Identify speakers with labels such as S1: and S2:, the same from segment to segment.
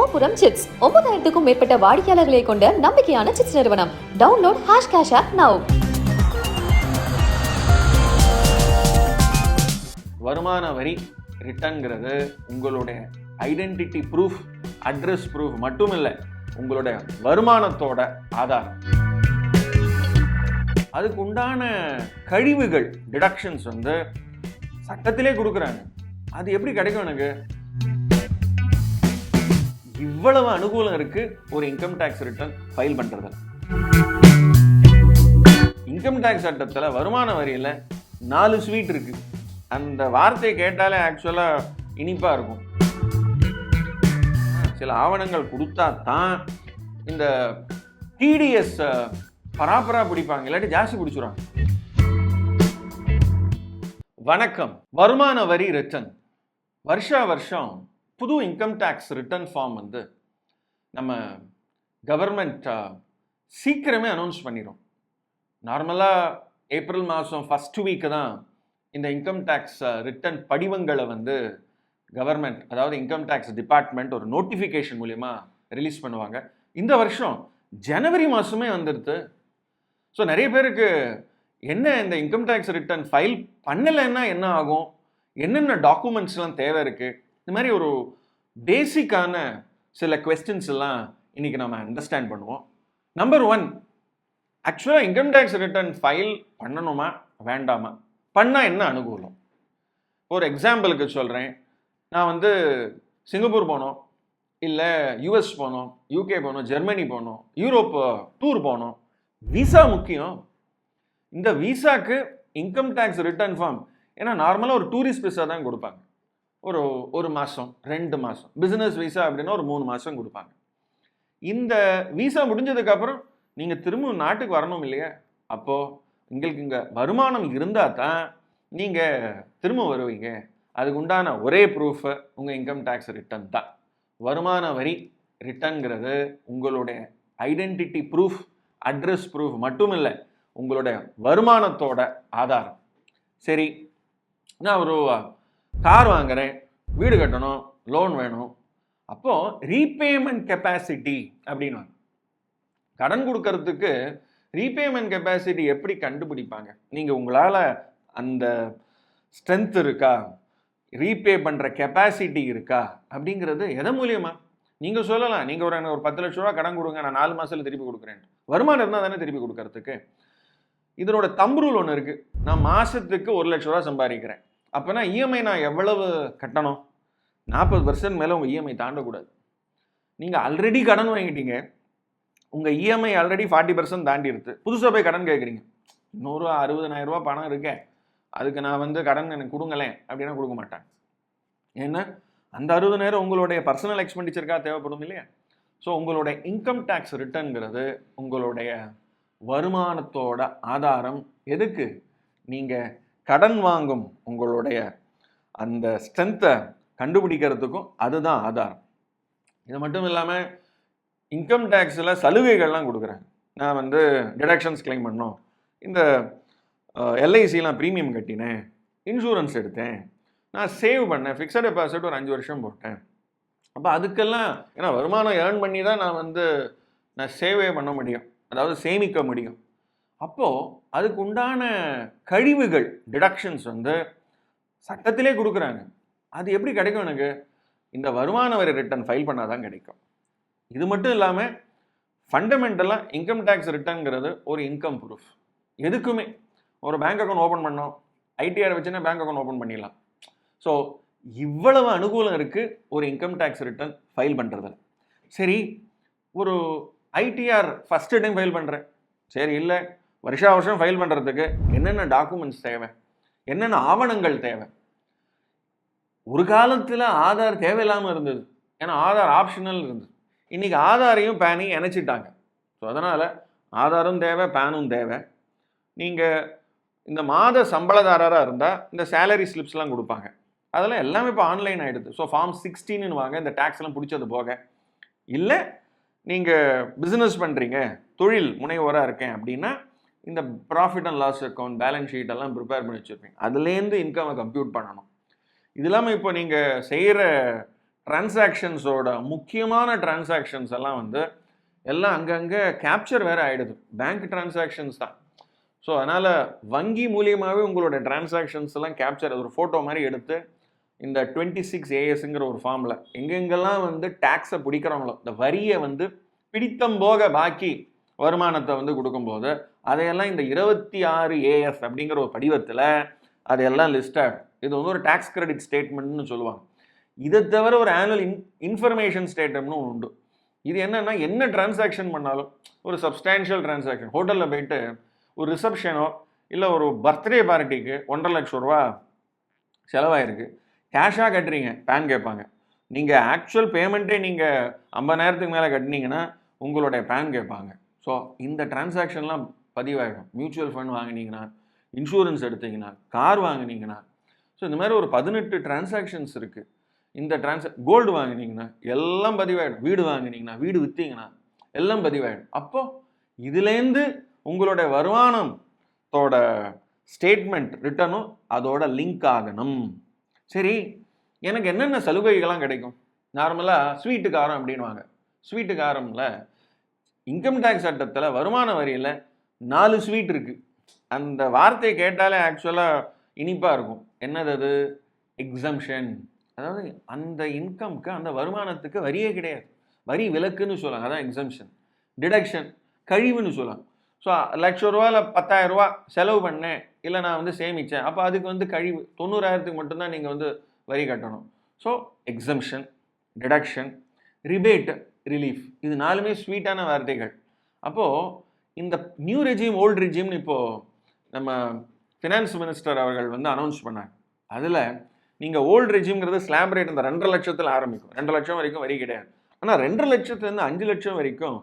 S1: கோபுரம் சிப்ஸ் ஒன்பதாயிரத்துக்கும் மேற்பட்ட வாடிக்கையாளர்களை கொண்ட நம்பிக்கையான சிப்ஸ் நிறுவனம். Download hash cash app now
S2: வருமான வரி ரிட்டன்கிறது உங்களுடைய ஐடென்டிட்டி ப்ரூஃப் அட்ரஸ் ப்ரூஃப் மட்டும் இல்லை உங்களுடைய வருமானத்தோட ஆதாரம். அதுக்கு உண்டான கழிவுகள் டிடக்ஷன்ஸ் வந்து சட்டத்திலே கொடுக்குறாங்க. அது எப்படி கிடைக்கும் எனக்கு? இவ்வளவு அனுகூலம் இருக்கு ஒரு இன்கம் டேக்ஸ் ரிட்டர்ன் ஃபைல் பண்றதுல. இன்கம் டேக்ஸ் சட்டத்தில் வருமான வரியில் நாலு ஸ்வீட் இருக்கு. அந்த வார்த்தையை கேட்டாலே ஆக்சுவலாக இனிப்பாக இருக்கும். சில ஆவணங்கள் கொடுத்தா தான் இந்த டிடிஎஸ் பராபரா பிடிப்பாங்க. இல்லாட்டி ஜாஸ்தி பிடிச்சிடுவாங்க வணக்கம். வருமான வரி ரிட்டர்ன் வருஷா வருஷம் புது இன்கம் டேக்ஸ் ரிட்டர்ன் ஃபார்ம் வந்து நம்ம கவர்மெண்ட் சீக்கிரமே அனௌன்ஸ் பண்ணிடும் நார்மலாக ஏப்ரல் மாதம் ஃபஸ்ட் வீக்கு தான் இந்த இன்கம் டேக்ஸ் ரிட்டர்ன் படிவங்களை வந்து கவர்மெண்ட் அதாவது இன்கம் டேக்ஸ் டிபார்ட்மெண்ட் ஒரு நோட்டிஃபிகேஷன் மூலயமா ரிலீஸ் பண்ணுவாங்க. இந்த வருஷம் ஜனவரி மாதமே வந்துடுது ஸோ நிறைய பேருக்கு என்ன இந்த இன்கம் டேக்ஸ் ரிட்டர்ன் ஃபைல் பண்ணலைன்னா என்ன ஆகும்? என்னென்ன டாக்குமெண்ட்ஸ்லாம் தேவை இருக்குது இந்த மாதிரி ஒரு பேசிக்கான சில கொஸ்டின்ஸ் எல்லாம் இன்னைக்கு நம்ம அண்டர்ஸ்டாண்ட் பண்ணுவோம். நம்பர் ஒன் ஆக்சுவலாக இன்கம் டேக்ஸ் ரிட்டர்ன் ஃபைல் பண்ணணுமா? வேண்டாமா? பண்ணால் என்ன அனுகூலம்? ஒரு எக்ஸாம்பிளுக்கு சொல்கிறேன் நான் வந்து சிங்கப்பூர் போனோம். இல்லை யூஎஸ் போனோம் யூகே போனோம் ஜெர்மனி போனோம் யூரோப் டூர் போனோம். விசா முக்கியம். இந்த விசாக்கு இன்கம் டேக்ஸ் ரிட்டர்ன் ஃபார்ம் ஏன்னா நார்மலாக ஒரு டூரிஸ்ட் விசா தான் கொடுப்பாங்க. ஒரு ஒரு மாதம் ரெண்டு மாதம் பிஸ்னஸ் விசா அப்படின்னா ஒரு மூணு மாதம் கொடுப்பாங்க. இந்த விசா முடிஞ்சதுக்கப்புறம் நீங்கள் திரும்ப நாட்டுக்கு வரணும் இல்லையா? அப்போது எங்களுக்கு இங்கே வருமானம் இருந்தால் தான் நீங்கள் திரும்ப வருவீங்க. அதுக்கு உண்டான ஒரே ப்ரூஃபு உங்கள் இன்கம் டேக்ஸ் ரிட்டர்ன் தான். வருமான வரி ரிட்டர்ன்ங்கிறது உங்களுடைய ஐடென்டிட்டி ப்ரூஃப் அட்ரஸ் ப்ரூஃப் மட்டும் இல்லை உங்களுடைய வருமானத்தோட ஆதாரம். சரி நான் ஒரு கார் வாங்குறேன் வீடு கட்டணும் லோன் வேணும். அப்போது ரீபேமெண்ட் கெப்பாசிட்டி அப்படின்னு கடன் கொடுக்கறதுக்கு ரீபேமெண்ட் கெப்பாசிட்டி எப்படி கண்டுபிடிப்பாங்க? நீங்கள் உங்களால் அந்த ஸ்ட்ரென்த் இருக்கா? ரீபே பண்ணுற கெப்பாசிட்டி இருக்கா? அப்படிங்கிறது எதன் மூலியமா? நீங்கள் சொல்லலாம். நீங்கள் ஒரு எனக்கு ஒரு பத்து லட்ச ரூபா கடன் கொடுங்க நான் நாலு மாதத்தில் திருப்பி கொடுக்குறேன். வருமானம் இருந்தால் தானே திருப்பி கொடுக்கறதுக்கு. இதனோட தம்புரூல் ஒன்று இருக்குது நான் மாதத்துக்கு ஒரு லட்ச ரூபா சம்பாதிக்கிறேன். அப்போனா இஎம்ஐ நான் எவ்வளவு கட்டணும்? நாற்பது பர்சன்ட் மேலே உங்கள் இஎம்ஐ தாண்டக்கூடாது. நீங்கள் ஆல்ரெடி கடன் வாங்கிட்டீங்க. உங்கள் இஎம்ஐ ஆல்ரெடி ஃபார்ட்டி பர்சன்ட் தாண்டி இருக்கு புதுசாக போய் கடன் கேட்குறீங்க. இன்னொரு அறுபதனாயிரரூபா பணம் இருக்கேன் அதுக்கு நான் வந்து கடன் எனக்கு கொடுங்களேன் அப்படின்னா கொடுக்க மாட்டாங்க. ஏன்னா அந்த அறுபதனாயிரம் உங்களுடைய பர்சனல் எக்ஸ்பெண்டிச்சருக்காக தேவைப்படும் இல்லையா? ஸோ உங்களுடைய இன்கம் டேக்ஸ் ரிட்டர்ன்ங்கிறது உங்களுடைய வருமானத்தோட ஆதாரம். எதுக்கு? நீங்கள் கடன் வாங்கும் உங்களுடைய அந்த ஸ்ட்ரென்த்தை கண்டுபிடிக்கிறதுக்கும் அதுதான் ஆதாரம். இது மட்டும் இல்லாமல் இன்கம் டேக்ஸில் சலுகைகள்லாம் கொடுக்குறேன். நான் வந்து டிடக்ஷன்ஸ் கிளைம் பண்ணோம். இந்த எல்ஐசிலாம் ப்ரீமியம் கட்டினேன். இன்சூரன்ஸ் எடுத்தேன். நான் சேவ் பண்ணேன். ஃபிக்ஸட் டெபாசிட் ஒரு அஞ்சு வருஷம் போட்டேன். அப்போ அதுக்கெல்லாம் ஏன்னா வருமானம் ஏர்ன் பண்ணி தான் நான் வந்து நான் சேவே பண்ண முடியும். அதாவது சேமிக்க முடியும். அப்போது அதுக்கு உண்டான கழிவுகள் டிடக்ஷன்ஸ் வந்து சட்டத்திலே கொடுக்குறாங்க. அது எப்படி கிடைக்கும் எனக்கு? இந்த வருமான வரி ரிட்டர்ன் ஃபைல் பண்ணால் தான் கிடைக்கும். இது மட்டும் இல்லாமல் ஃபண்டமெண்டலாக இன்கம் டேக்ஸ் ரிட்டர்ன்ங்கிறது ஒரு இன்கம் ப்ரூஃப் எதுக்குமே. ஒரு பேங்க் அக்கௌண்ட் ஓப்பன் பண்ணோம். ஐடிஆர் வச்சுன்னா பேங்க் அக்கௌண்ட் ஓப்பன் பண்ணிடலாம். ஸோ இவ்வளவு அனுகூலம் இருக்குது ஒரு இன்கம் டேக்ஸ் ரிட்டர்ன் ஃபைல் பண்ணுறதுல சரி ஒரு ஐடிஆர் ஃபஸ்ட்டு டைம் ஃபைல் பண்ணுறேன் சரி இல்லை. வருஷா வருஷம் ஃபைல் பண்ணுறதுக்கு என்னென்ன டாக்குமெண்ட்ஸ் தேவை? என்னென்ன ஆவணங்கள் தேவை? ஒரு காலத்தில் ஆதார் தேவையில்லாமல் இருந்தது. ஏன்னா ஆதார் ஆப்ஷனல் இருந்தது. இன்றைக்கி ஆதாரையும் பேனையும் இணைச்சிட்டாங்க. ஸோ அதனால் ஆதாரும் தேவை பேனும் தேவை. நீங்கள் இந்த மாத சம்பளதாரராக இருந்தால் இந்த சேலரி ஸ்லிப்ஸ்லாம் கொடுப்பாங்க. அதெல்லாம் எல்லாமே இப்போ ஆன்லைன் ஆகிடுது ஸோ ஃபார்ம் சிக்ஸ்டீன்னு வாங்க இந்த டேக்ஸ்லாம் பிடிச்சது போக. இல்லை நீங்கள் பிஸ்னஸ் பண்ணுறீங்க தொழில் முனைவோராக இருக்கேன் அப்படின்னா இந்த profit and loss account balance sheet எல்லாம் ப்ரிப்பேர் பண்ணி வச்சுருப்பீங்க. அதுலேருந்து இன்கமை கம்ப்யூட் பண்ணணும். இது இல்லாமல் இப்போ நீங்கள் செய்கிற டிரான்சாக்ஷன்ஸோட முக்கியமான டிரான்சாக்ஷன்ஸ் எல்லாம் வந்து எல்லாம் அங்கங்கே கேப்சர் வேறு ஆகிடுது பேங்க் டிரான்சாக்ஷன்ஸ் தான். ஸோ அதனால் வங்கி மூலியமாகவே உங்களோட டிரான்சாக்ஷன்ஸ் எல்லாம் கேப்சர் ஒரு ஃபோட்டோ மாதிரி எடுத்து இந்த டுவெண்ட்டி சிக்ஸ் ஏஎஸ்ங்கிற ஒரு ஃபார்மில் எங்கெங்கெல்லாம் வந்து டேக்ஸை பிடிக்கிறவங்களோ இந்த வரியை வந்து பிடித்தம் போக பாக்கி வருமானத்தை வந்து கொடுக்கும்போது அதையெல்லாம் இந்த இருபத்தி ஆறு ஏஎஸ் அப்படிங்கிற ஒரு படிவத்தில் அதையெல்லாம் லிஸ்டட் இது வந்து ஒரு டேக்ஸ் கிரெடிட் ஸ்டேட்மெண்ட்னு சொல்லுவாங்க. இதை தவிர ஒரு ஆனுவல் இன் இன்ஃபர்மேஷன் ஸ்டேட்டம்னு ஒன்று உண்டு. இது என்னென்னா என்ன டிரான்சாக்ஷன் பண்ணாலும் ஒரு சப்ஸ்டான்ஷியல் டிரான்சாக்ஷன் ஹோட்டலில் போயிட்டு ஒரு ரிசப்ஷனோ இல்லை ஒரு பர்த்டே பார்ட்டிக்கு ஒன்றரை லட்சம் ரூபா செலவாயிருக்கு. கேஷாக கட்டுறீங்க பேன் கேட்பாங்க. நீங்கள் ஆக்சுவல் பேமெண்ட்டே நீங்கள் ஐம்பதாயிரத்துக்கு மேலே கட்டினீங்கன்னா உங்களுடைய பேன் கேட்பாங்க. ஸோ இந்த டிரான்சாக்ஷன்லாம் பதிவாகிடும் மியூச்சுவல் ஃபண்ட் வாங்கினீங்கன்னா இன்சூரன்ஸ் எடுத்தீங்கன்னா கார் வாங்கினீங்கன்னா ஸோ இந்த மாதிரி ஒரு பதினெட்டு டிரான்சாக்ஷன்ஸ் இருக்குது இந்த டிரான்சா கோல்டு வாங்கினீங்கன்னா எல்லாம் பதிவாயிடும். வீடு வாங்கினீங்கன்னா வீடு விற்றீங்கன்னா எல்லாம் பதிவாயிடும். அப்போது இதுலேருந்து உங்களுடைய வருமானத்தோட ஸ்டேட்மெண்ட் ரிட்டனும் அதோட லிங்க் ஆகணும். சரி எனக்கு என்னென்ன சலுகைகள்லாம் கிடைக்கும்? நார்மலாக ஸ்வீட்டு காரம் அப்படின்வாங்க ஸ்வீட்டு இன்கம் டேக்ஸ் சட்டத்தில் வருமான வரியில் நாலு ஸ்வீட் இருக்குது அந்த வார்த்தையை கேட்டாலே ஆக்சுவலாக இனிப்பாக இருக்கும். என்னது அது? எக்ஸம்ஷன் அதாவது அந்த இன்கம்க்கு அந்த வருமானத்துக்கு வரியே கிடையாது. வரி விலக்குன்னு சொல்லலாம் அதான் எக்ஸம்ஷன் டிடக்ஷன் கழிவுன்னு சொல்லலாம் ஸோ லட்ச ரூபாயில் பத்தாயிரம் ரூபா செலவு பண்ணேன். இல்லை நான் வந்து சேமித்தேன் அப்போ அதுக்கு வந்து கழிவு. தொண்ணூறாயிரத்துக்கு மட்டும்தான் நீங்கள் வந்து வரி கட்டணும். So exemption deduction rebate relief இது நாலுமே ஸ்வீட்டான வார்த்தைகள். அப்போது இந்த நியூ ரெஜிம் ஓல்டு ரெஜிம்னு இப்போது நம்ம ஃபினான்ஸ் மினிஸ்டர் அவர்கள் வந்து அனௌன்ஸ் பண்ணாங்க. அதில் நீங்கள் ஓல்டு ரெஜிம்ங்கிறது ஸ்லாப் ரேட் இந்த ரெண்டரை லட்சத்தில் ஆரம்பிக்கும். ரெண்டு லட்சம் வரைக்கும் வரி கிடையாது. ஆனால் ரெண்டரை லட்சத்துலேருந்து அஞ்சு லட்சம் வரைக்கும்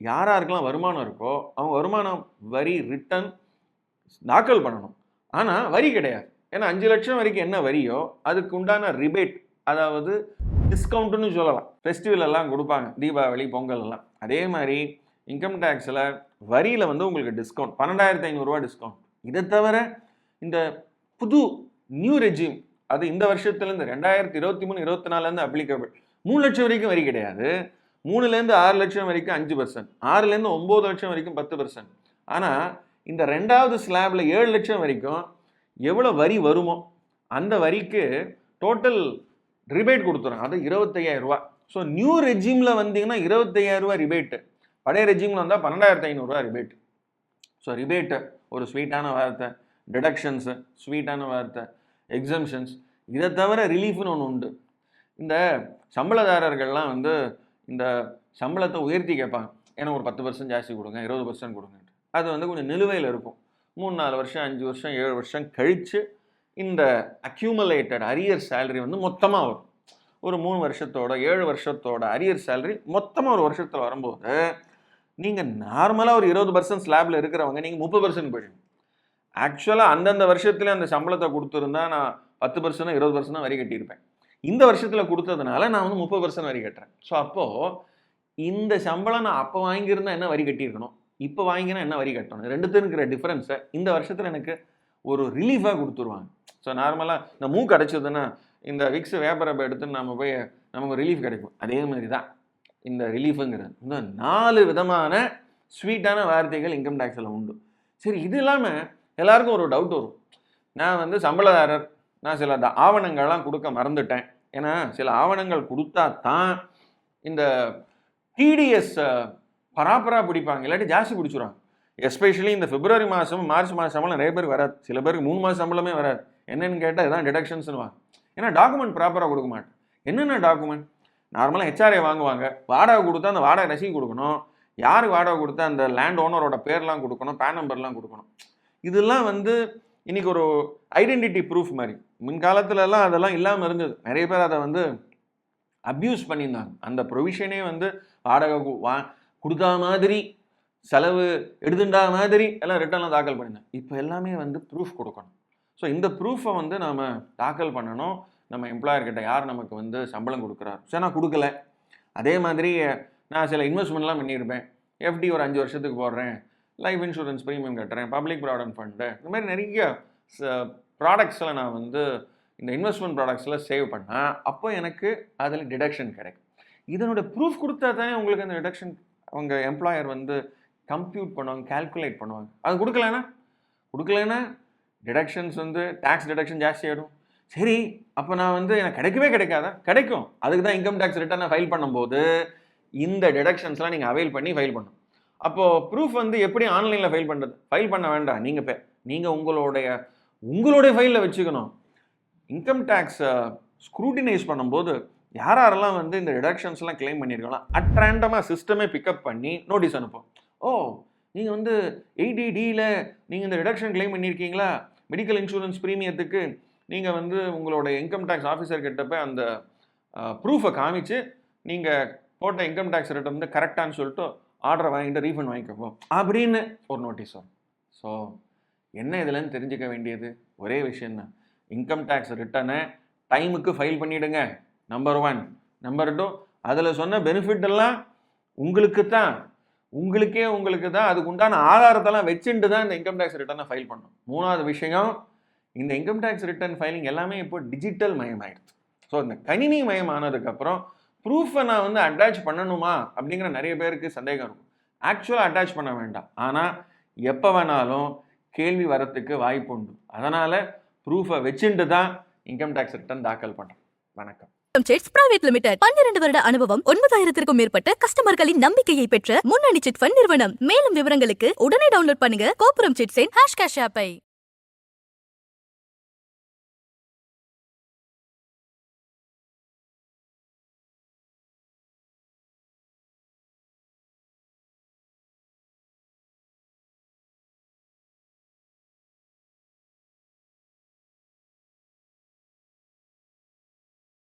S2: யார் வருமானம் இருக்கோ அவங்க வருமானம் வரி ரிட்டர்ன் தாக்கல் பண்ணணும். ஆனால் வரி கிடையாது. ஏன்னா அஞ்சு லட்சம் வரைக்கும் என்ன வரியோ அதுக்கு உண்டான ரிபேட் அதாவது டிஸ்கவுண்ட்டுன்னு சொல்லலாம். ஃபெஸ்டிவல் எல்லாம் கொடுப்பாங்க. தீபாவளி பொங்கல் எல்லாம். அதே மாதிரி இன்கம் டேக்ஸில் வரியில் வந்து உங்களுக்கு டிஸ்கவுண்ட் பன்னெண்டாயிரத்தி ஐநூறுரூவா டிஸ்கவுண்ட் இதை தவிர இந்த புது நியூ ரெஜிம் அது இந்த வருஷத்துலேருந்து ரெண்டாயிரத்தி இருபத்தி மூணு இருபத்தி நாலுலேருந்து அப்ளிகபிள் மூணு லட்சம் வரைக்கும் வரி கிடையாது. மூணுலேருந்து ஆறு லட்சம் வரைக்கும் அஞ்சு பர்சன்ட் ஆறுலேருந்து ஒம்பது லட்சம் வரைக்கும் பத்து பர்சன்ட் ஆனால் இந்த ரெண்டாவது ஸ்லாபில் ஏழு லட்சம் வரைக்கும் எவ்வளோ வரி வருமோ அந்த வரிக்கு டோட்டல் ரிபேட் கொடுத்துறோம் அது இருபத்தையாயிரம் ரூபா ஸோ நியூ ரெஜிமில் வந்தீங்கன்னா இருபத்தையாயிரம் ரூபா ரிபேட்டு பழைய ரெஜிமில் வந்தால் பன்னெண்டாயிரத்து ஐநூறுரூவா ரிபேட் ஸோ ரிபேட்டு ஒரு ஸ்வீட்டான வார்த்தை டிடக்ஷன்ஸு ஸ்வீட்டான வார்த்தை எக்ஸம்ஷன்ஸ் இதை தவிர ரிலீஃப்னு ஒன்று உண்டு. இந்த சம்பளதாரர்கள்லாம் வந்து இந்த சம்பளத்தை உயர்த்தி கேட்பாங்க. ஏன்னா ஒரு பத்து பர்சன்ட் ஜாஸ்தி கொடுங்க இருபது பர்சன்ட் கொடுங்க. அது வந்து கொஞ்சம் நிலுவையில் இருக்கும். மூணு நாலு வருஷம் அஞ்சு வருஷம் ஏழு வருஷம் கழித்து இந்த அக்யூமலேட்டட் அரியர் சேலரி வந்து மொத்தமாக வரும். ஒரு மூணு வருஷத்தோட ஏழு வருஷத்தோட அரியர் சேலரி மொத்தமாக ஒரு வருஷத்தில் வரும்போது நீங்கள் நார்மலாக ஒரு இருபது பர்சன்ட் ஸ்லாபில் இருக்கிறவங்க நீங்கள் முப்பது பர்சன்ட் போயிடுங்க ஆக்சுவலாக அந்தந்த வருஷத்துல அந்த சம்பளத்தை கொடுத்துருந்தா நான் பத்து பர்சன்ட் இருபது பர்சன்ட் வரி கட்டியிருப்பேன். இந்த வருஷத்தில் கொடுத்ததுனால நான் வந்து முப்பது பர்சன்ட் வரி கட்டுறேன். ஸோ அப்போது இந்த சம்பளம் நான் அப்போ வாங்கியிருந்தா என்ன வரி கட்டியிருக்கணும்? இப்போ வாங்கினா என்ன வரி கட்டணும்? ரெண்டுத்துக்கும் இருக்கிற டிஃப்ரென்ஸை இந்த வருஷத்தில் எனக்கு ஒரு ரிலீஃபாக கொடுத்துருவாங்க. ஸோ நார்மலாக இந்த மூக்கு அடைச்சதுன்னா இந்த விக்ஸ் வேப்பரப்பை எடுத்து நம்ம போய் நமக்கு ரிலீஃப் கிடைக்கும். அதே மாதிரி தான். இந்த ரிலீஃபுங்கிறது இந்த நாலு விதமான ஸ்வீட்டான வார்த்தைகள் இன்கம் டேக்ஸில் உண்டு. சரி இது இல்லாமல் எல்லாருக்கும் ஒரு டவுட் வரும். நான் வந்து சம்பளதாரர் நான் சில ஆவணங்கள்லாம் கொடுக்க மறந்துட்டேன். ஏன்னா சில ஆவணங்கள் கொடுத்தா தான் இந்த டிடிஎஸ் பராப்பரா பிடிப்பாங்க. இல்லாட்டி ஜாஸ்தி பிடிச்சிருவாங்க எஸ்பெஷலி இந்த பிப்ரவரி மாதம் மார்ச் மாதம் சம்பளம் நிறைய பேர் வராது. சில பேருக்கு மூணு மாதம் சம்பளமே வராது. என்னென்னு கேட்டால் இதான் டிடக்ஷன்ஸ்னுவாங்க ஏன்னா டாக்குமெண்ட் ப்ராப்பராக கொடுக்க மாட்டேன். என்னென்ன டாக்குமெண்ட் நார்மலாக ஹெச்ஆர்ஏ வாங்குவாங்க. வாடகை கொடுத்தா அந்த வாடகை ரசீது கொடுக்கணும். யாருக்கு வாடகை கொடுத்தா அந்த லேண்ட் ஓனரோட பேர்லாம் கொடுக்கணும் பேன் நம்பர்லாம் கொடுக்கணும். இதெல்லாம் வந்து இன்னைக்கு ஒரு ஐடென்டிட்டி ப்ரூஃப் மாதிரி. முன்காலத்துலலாம் அதெல்லாம் இல்லாமல் இருந்தது. நிறைய பேர் அதை வந்து அப்யூஸ் பண்ணியிருந்தாங்க. அந்த ப்ரொவிஷனே வந்து வாடகை கு- வா கொடுத்தா மாதிரி செலவு எடுத்துட்டா மாதிரி எல்லாம் ரிட்டர்ன்லாம் தாக்கல் பண்ணியிருந்தேன் இப்போ எல்லாமே வந்து ப்ரூஃப் கொடுக்கணும். ஸோ இந்த ப்ரூஃபை வந்து நாம் தாக்கல் பண்ணணும். நம்ம எம்ப்ளாயர்கிட்ட யார் நமக்கு வந்து சம்பளம் கொடுக்குறாரு? சரி நான் கொடுக்கல. அதே மாதிரி நான் சில இன்வெஸ்ட்மெண்ட்லாம் பண்ணியிருப்பேன். எஃப்டி ஒரு அஞ்சு வருஷத்துக்கு போடுறேன். லைஃப் இன்சூரன்ஸ் ப்ரீமியம் கட்டுறேன். பப்ளிக் ப்ராவிடன்ட் ஃபண்டு இந்த மாதிரி நிறைய ப்ராடக்ட்ஸில் நான் வந்து இந்த இன்வெஸ்ட்மெண்ட் ப்ராடக்ட்ஸில் சேவ் பண்ணால் அப்போ எனக்கு அதில் டிடக்ஷன் கிடைக்கும். இதனோட ப்ரூஃப் கொடுத்தா தானே உங்களுக்கு அந்த டிடக்ஷன் அவங்க எம்ப்ளாயர் வந்து கம்ப்யூட் பண்ணுவாங்க கால்குலேட் பண்ணுவாங்க. அது கொடுக்கலன்னா? கொடுக்கலன்னா டிடக்ஷன்ஸ் வந்து டேக்ஸ் டிடக்ஷன் ஜாஸ்தி ஆகிடும் சரி அப்போ நான் வந்து எனக்கு கிடைக்கவே கிடைக்காதா? கிடைக்கும். அதுக்கு தான் இன்கம் டேக்ஸ் ரிட்டர்னை ஃபைல் பண்ணும்போது இந்த டிடக்ஷன்ஸ்லாம் நீங்கள் அவைல் பண்ணி ஃபைல் பண்ணும் அப்போது ப்ரூஃப் வந்து எப்படி ஆன்லைனில் ஃபைல் பண்ணுறது ஃபைல் பண்ண வேண்டாம். நீங்கள் பே நீங்கள் உங்களுடைய உங்களுடைய ஃபைலில் வச்சுக்கணும். இன்கம் டேக்ஸை ஸ்க்ரூட்டினைஸ் பண்ணும்போது யார் யாரெல்லாம் வந்து இந்த டிடக்ஷன்ஸ்லாம் கிளைம் பண்ணியிருக்கலாம் அட்ராண்டமாக சிஸ்டமே பிக்கப் பண்ணி நோட்டீஸ் அனுப்போம். ஓ நீங்கள் வந்து எயிட்டி டியில் நீங்கள் இந்த டிடக்ஷன் கிளைம் பண்ணியிருக்கீங்களா? மெடிக்கல் இன்சூரன்ஸ் ப்ரீமியத்துக்கு நீங்கள் வந்து உங்களோட இன்கம் டேக்ஸ் ஆஃபீஸர் கிட்ட போய் அந்த ப்ரூஃபை காமிச்சு நீங்கள் போட்ட இன்கம் டேக்ஸ் ரிட்டர்ன் வந்து கரெக்டானு சொல்லிட்டு ஆர்டரை வாங்கிட்டு ரீஃபண்ட் வாங்கிக்கப்போ அப்படின்னு ஒரு நோட்டீஸ் வரும். ஸோ என்ன இதுலன்னு தெரிஞ்சுக்க வேண்டியது? ஒரே விஷயம்தான் இன்கம் டேக்ஸ் ரிட்டனை டைமுக்கு ஃபைல் பண்ணிவிடுங்க நம்பர் ஒன் நம்பர் டூ அதில் சொன்ன பெனிஃபிட் எல்லாம் உங்களுக்கு தான். உங்களுக்கே உங்களுக்கு தான். அதுக்கு உண்டான ஆதாரத்தெல்லாம் வச்சுட்டு தான் இந்த இன்கம் டேக்ஸ் ரிட்டர்னை ஃபைல் பண்ணணும். மூணாவது விஷயம் இந்த இன்கம் டேக்ஸ் ரிட்டர்ன் ஃபைலிங் எல்லாமே இப்போ டிஜிட்டல் மயமாயிடுது. ஸோ இந்த கணினி மயம் ஆனதுக்கப்புறம் ப்ரூஃபை நான் வந்து அட்டாச் பண்ணணுமா? அப்படிங்கிற நிறைய பேருக்கு சந்தேகம் இருக்கும். ஆக்சுவலாக அட்டாச் பண்ண வேண்டாம். ஆனால் எப்போ வேணாலும் கேள்வி வரத்துக்கு வாய்ப்பு உண்டு. அதனால் ப்ரூஃபை வச்சுட்டு தான் இன்கம் டேக்ஸ் ரிட்டர்ன் தாக்கல் பண்ணுறோம் வணக்கம்.
S3: செட்ஸ் பிரைவேட் லிமிடெட் பன்னிரண்டு வருட அனுபவம் ஒன்பதாயிரத்திற்கும் மேற்பட்ட கஸ்டமர்களின் நம்பிக்கையை பெற்ற முன்னணி சிட் ஃபண்ட் நிறுவனம். மேலும் விவரங்களுக்கு உடனே டவுன்லோட் பண்ணுங்க கோபுரம் சிட்ஸின் ஹேஷ் கேஷ் ஆப்பை